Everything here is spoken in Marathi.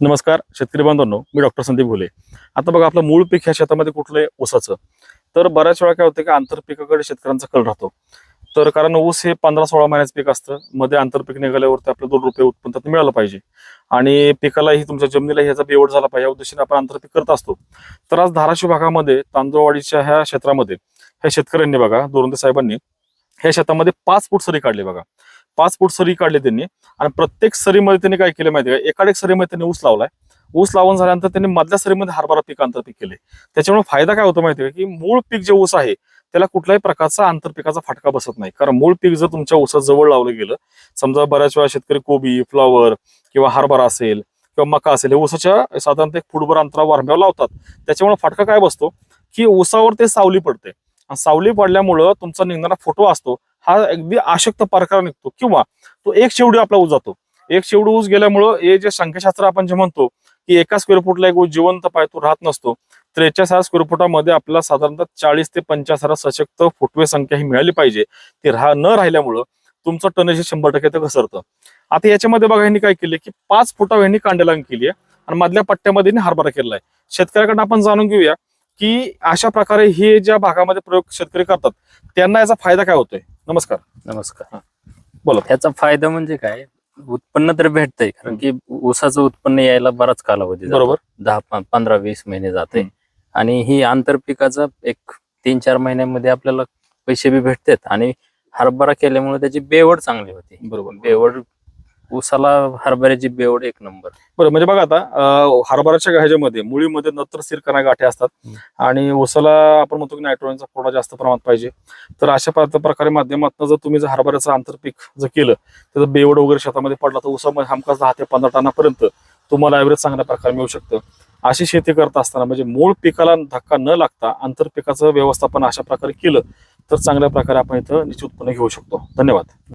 नमस्कार शेतकरी बांधवांनो मी डॉक्टर संदीप घुले आता बघा आपलं मूळ पीक ह्या शेतामध्ये कुठलं आहे? ऊसाचं. तर बऱ्याच वेळा काय होतं की आंतरपिकाकडे शेतकऱ्यांचा कल राहतो. तर कारण ऊस हे पंधरा सोळा महिन्याचं पीक असतं. मध्ये आंतरपीक निघाल्यावरती आपलं दोन रुपये उत्पन्न त्यातनं मिळालं पाहिजे. आणि पिकालाही तुमच्या जमिनीला ह्याचा बेवड झाला पाहिजे. या उद्देशाने आपण आंतरपीक करत असतो. तर आज धाराशिव भागामध्ये तांदूळवाडीच्या ह्या क्षेत्रामध्ये ह्या शेतकऱ्यांनी बघा दोरंदे साहेबांनी ह्या शेतामध्ये पाच फूट सरी काढली बघा. पाच फूट सरी काढली त्यांनी. आणि प्रत्येक सरीमध्ये त्यांनी काय केलं माहिती का? एकाड एक सरीमध्ये त्यांनी ऊस लावलाय. ऊस लावून झाल्यानंतर त्यांनी मधल्या सरीमध्ये हरभरा पीक आंतरपीक केले त्याच्यामुळे फायदा काय होतो माहिती का? की मूळ पीक जे ऊस आहे त्याला कुठल्याही प्रकारचा आंतरपिकाचा फटका बसत नाही. कारण मूळ पीक जर तुमच्या ऊसात जवळ लावलं गेलं समजा बऱ्याच वेळा शेतकरी कोबी फ्लॉवर किंवा हरभरा असेल किंवा मका असेल हे ऊसाच्या साधारणतः एक फुटभर अंतरावर वारंब्यावर लावतात. त्याच्यामुळे फटका काय बसतो? की ऊसावर ते सावली पडते. आणि सावली पडल्यामुळं तुमचा निघणारा फोटो असतो. हा अगदी आशक्त प्रकार निघतो किंवा तो एक शेवडी आपला ऊस जातो. एक शेवडी ऊस गेल्यामुळं हे जे संख्याशास्त्र आपण जे म्हणतो की एका स्क्वेअर फुटला एक ऊस जिवंत पाय तो राहत नसतो. त्रेचाळीस हजार स्क्वेअर फुटामध्ये आपल्याला साधारणतः चाळीस ते पंचाळीस हजार सशक्त फुटवे संख्या ही मिळाली पाहिजे. ती राह न राहिल्यामुळं तुमचं टनेज हे शंभर टक्के तर घसरतं. आता याच्यामध्ये बघा यांनी काय केले की पाच फुटा यांनी कांडेलांग केली आहे आणि मधल्या पट्ट्यामध्ये हरभरा केलेला आहे शेतकऱ्याकडनं आपण जाणून घेऊया की अशा प्रकारे हे ज्या भागामध्ये प्रयोग शेतकरी करतात त्यांना याचा फायदा काय होतोय? नमस्कार. नमस्कार. बोला. त्याचा फायदा म्हणजे काय? उत्पन्न तर भेटतंय कारण की ऊसाचं उत्पन्न यायला बराच कालावधी. बरोबर. दहा पंधरा वीस महिने जाते. आणि ही आंतरपिकाचा एक तीन चार महिन्यामध्ये आपल्याला पैसे बी भेटतात आणि हरभरा केल्यामुळे त्याची बेवड चांगली होती. बरोबर. बेवड ऊसाला हरभऱ्याची बेवड एक नंबर. बरं म्हणजे बघा आता अं, हरभराच्या ह्याच्यामध्ये मुळीमध्ये नत्र सिरकणा गाठी असतात. आणि ऊसाला आपण म्हणतो की नायट्रोजनचा पुरवठा जास्त प्रमाणात पाहिजे. तर अशा प्र- प्रकारे माध्यमातून जर तुम्ही जर हरभऱ्याचं आंतरपीक जर केलं त्याचं बेवड वगैरे शेतामध्ये पडला तर ऊसामध्ये हमखास दहा ते पंधरा टनापर्यंत तुम्हाला ॲव्हरेज चांगल्या प्रकारे मिळू शकतं. अशी शेती करत असताना म्हणजे मूळ पिकाला धक्का न लागता आंतरपिकाचं व्यवस्थापन अशा प्रकारे केलं तर चांगल्या प्रकारे आपण इथं निश्चित उत्पन्न घेऊ शकतो. धन्यवाद.